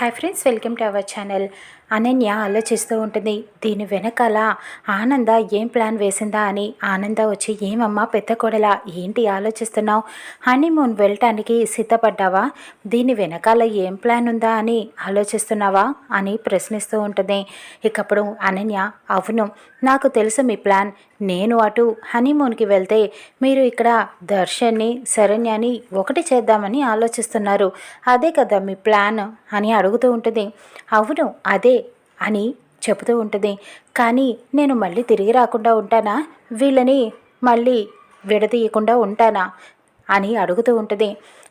Hi friends welcome to our channel Ananya ఆలోచిస్తూ ఉంటుంది దీని వెనకాల ఆనంద ఏం ప్లాన్ వేసిందా అని? ఆనంద వచ్చి ఏమమ్మా పెద్ద కొడలా ఏంటి ఆలోచిస్తున్నావు? హనీమూన్ వెళ్ళటానికి సిద్ధపడ్డావా? దీని వెనకాల ఏం ప్లాన్ ఉందా అని ఆలోచిస్తున్నావా? అని ప్రశ్నిస్తూ ఉంటుంది. ఇకప్పుడు అనన్య అవును నాకు తెలుసు మీ ప్లాన్ నేను అటు హనీమూన్కి వెళ్తే మీరు ఇక్కడ దర్శన్ని శరణ్యాన్ని ఒకటి చేద్దామని ఆలోచిస్తున్నారు. అదే కదా మీ ప్లాన్ అని అడుగుతూ ఉంటుంది. అవును అదే అని చెబుతూ ఉంటుంది. కానీ నేను మళ్ళీ తిరిగి రాకుండా ఉంటానా? వీళ్ళని మళ్ళీ విడదీయకుండా ఉంటానా? అని అడుగుతూ ఉంటుంది.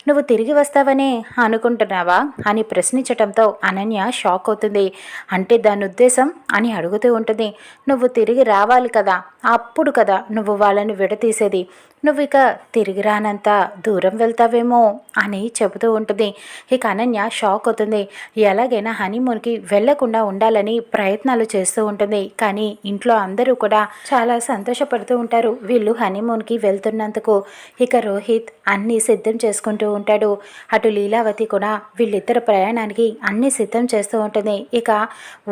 నువ్వు తిరిగి వస్తావనే అనుకుంటున్నావా? అని ప్రశ్నించటంతో అనన్య షాక్ అవుతుంది. అంటే దాని ఉద్దేశం అని అడుగుతూ ఉంటుంది. నువ్వు తిరిగి రావాలి కదా? అప్పుడు కదా నువ్వు వాళ్ళని విడతీసేది. నువ్వు ఇక తిరిగి రానంత దూరం వెళ్తావేమో అని చెబుతూ ఉంటుంది. ఇక అనన్య షాక్ అవుతుంది. ఎలాగైనా హనీమూన్కి వెళ్ళకుండా ఉండాలని ప్రయత్నాలు చేస్తూ ఉంటుంది. కానీ ఇంట్లో అందరూ కూడా చాలా సంతోషపడుతూ ఉంటారు వీళ్ళు హనీమూన్కి వెళ్తున్నందుకు. ఇక రోహిత్ అన్నీ సిద్ధం చేసుకుంటూ ఉంటాడు. అటు లీలావతి కూడా వీళ్ళిద్దరు ప్రయాణానికి అన్ని సిద్ధం చేస్తూ ఉంటుంది. ఇక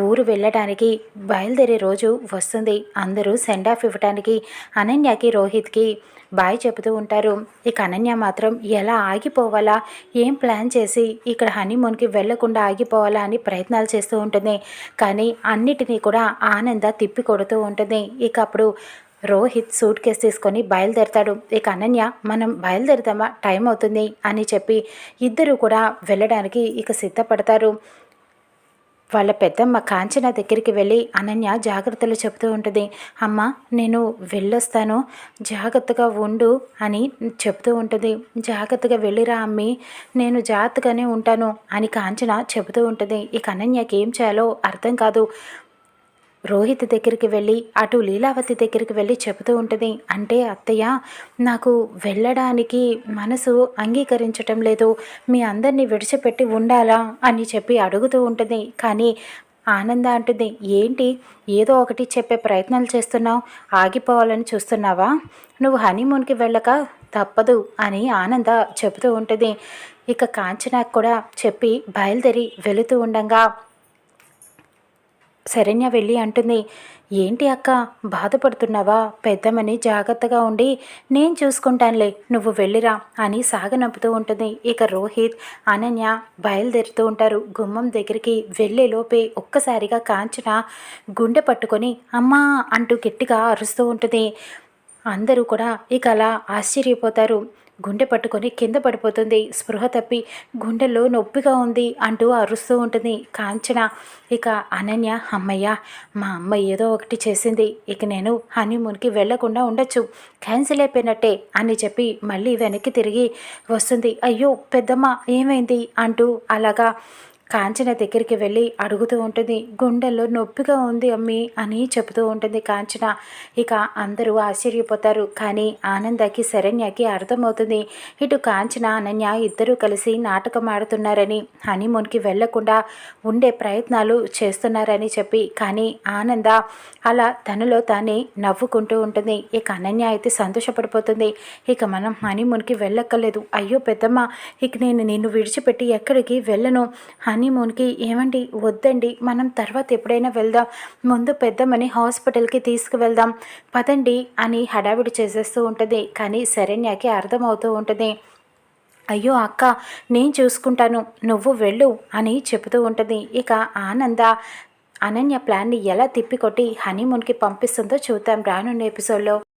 ఊరు వెళ్ళడానికి బయలుదేరే రోజు వస్తుంది. అందరూ సెండ్ ఆఫ్ ఇవ్వటానికి అనన్యకి రోహిత్కి బాయ్ చెబుతూ ఉంటారు. ఇక అనన్య మాత్రం ఎలా ఆగిపోవాలా? ఏం ప్లాన్ చేసి ఇక్కడ హనీమూన్కి వెళ్ళకుండా ఆగిపోవాలా అని ప్రయత్నాలు చేస్తూ ఉంటుంది. కానీ అన్నిటినీ కూడా ఆనంద తిప్పి కొడుతూ ఉంటుంది. ఇక అప్పుడు రోహిత్ సూట్ కేసు తీసుకొని బయలుదేరతాడు. ఇక అనన్య మనం బయలుదేరుతామా టైం అవుతుంది అని చెప్పి ఇద్దరు కూడా వెళ్ళడానికి ఇక సిద్ధపడతారు. వాళ్ళ పెద్దమ్మ కాంచన దగ్గరికి వెళ్ళి అనన్య జాగ్రత్తలు చెబుతూ ఉంటుంది. అమ్మ నేను వెళ్ళొస్తాను. జాగ్రత్తగా ఉండు అని చెబుతూ ఉంటుంది. జాగ్రత్తగా వెళ్ళిరా అమ్మి. నేను జాగ్రత్తగానే ఉంటాను అని కాంచన చెబుతూ ఉంటుంది. ఇక అనన్యకి ఏం చేయాలో అర్థం కాదు. రోహిత్ దగ్గరికి వెళ్ళి అటు లీలావతి దగ్గరికి వెళ్ళి చెబుతూ ఉంటుంది. అంటే అత్తయ్య నాకు వెళ్ళడానికి మనసు అంగీకరించటం లేదు. మీ అందరినీ విడిచిపెట్టి ఉండాలా అని చెప్పి అడుగుతూ ఉంటుంది. కానీ ఆనంద అంటుంది ఏంటి? ఏదో ఒకటి చెప్పే ప్రయత్నాలు చేస్తున్నావు. ఆగిపోవాలని చూస్తున్నావా? నువ్వు హనీమూన్కి వెళ్ళక తప్పదు అని ఆనంద చెబుతూ ఉంటుంది. ఇక కాంచనాకు కూడా చెప్పి బయలుదేరి వెళుతూ ఉండగా శరణ్య వెళ్ళి అంటుంది ఏంటి అక్క బాధపడుతున్నావా? పెద్దమని జాగ్రత్తగా ఉండి నేను చూసుకుంటానులే నువ్వు వెళ్ళిరా అని సాగనంపుతూ ఉంటుంది. ఇక రోహిత్ అనన్య బయలుదేరుతూ ఉంటారు. గుమ్మం దగ్గరికి వెళ్ళే లోపే ఒక్కసారిగా కాంచన గుండె పట్టుకొని అమ్మా అంటూ గట్టిగా అరుస్తూ ఉంటుంది. అందరూ కూడా ఇక అలా ఆశ్చర్యపోతారు. గుండె పట్టుకొని కింద పడిపోతుంది. స్పృహ తప్పి గుండెల్లో నొప్పిగా ఉంది అంటూ అరుస్తూ ఉంటుంది కాంచన. ఇక అనన్య అమ్మయ్య మా అమ్మ ఏదో ఒకటి చేసింది. ఇక నేను హనీమూన్కి వెళ్ళకుండా ఉండొచ్చు. క్యాన్సిల్ అయిపోయినట్టే అని చెప్పి మళ్ళీ వెనక్కి తిరిగి వస్తుంది. అయ్యో పెద్దమ్మ ఏమైంది? అంటూ అలాగా కాంచన దగ్గరికి వెళ్ళి అడుగుతూ ఉంటుంది గుండెల్లో నొప్పిగా ఉంది అమ్మి అని చెబుతూ ఉంటుంది కాంచన. ఇక అందరూ ఆశ్చర్యపోతారు కానీ ఆనందకి శరణ్యకి అర్థమవుతుంది ఇటు కాంచన అనన్య ఇద్దరూ కలిసి నాటకం ఆడుతున్నారని హనీమూన్కి వెళ్ళకుండా ఉండే ప్రయత్నాలు చేస్తున్నారని చెప్పి. కానీ ఆనంద అలా తనలో తానే నవ్వుకుంటూ ఉంటుంది. ఇక అనన్య అయితే సంతోషపడిపోతుంది. ఇక మనం హనీమూన్కి వెళ్ళక్కర్లేదు. అయ్యో పెద్దమ్మ ఇక నేను నిన్ను విడిచిపెట్టి ఎక్కడికి వెళ్ళను? హనీమూన్కి ఏమండి? వద్దండి. మనం తర్వాత ఎప్పుడైనా వెళ్దాం. ముందు పెద్దమ్మని హాస్పిటల్కి తీసుకువెళ్దాం. పదండి అని హడావిడి చేసేస్తూ ఉంటుంది. కానీ శరణ్యకి అర్థమవుతూ ఉంటుంది. అయ్యో అక్క నేను చూసుకుంటాను. నువ్వు వెళ్ళు అని చెబుతూ ఉంటుంది. ఇక ఆనంద అనన్య ప్లాన్ని ఎలా తిప్పికొట్టి హనీమూన్కి పంపిస్తుందో చూద్దాం రానున్న ఎపిసోడ్లో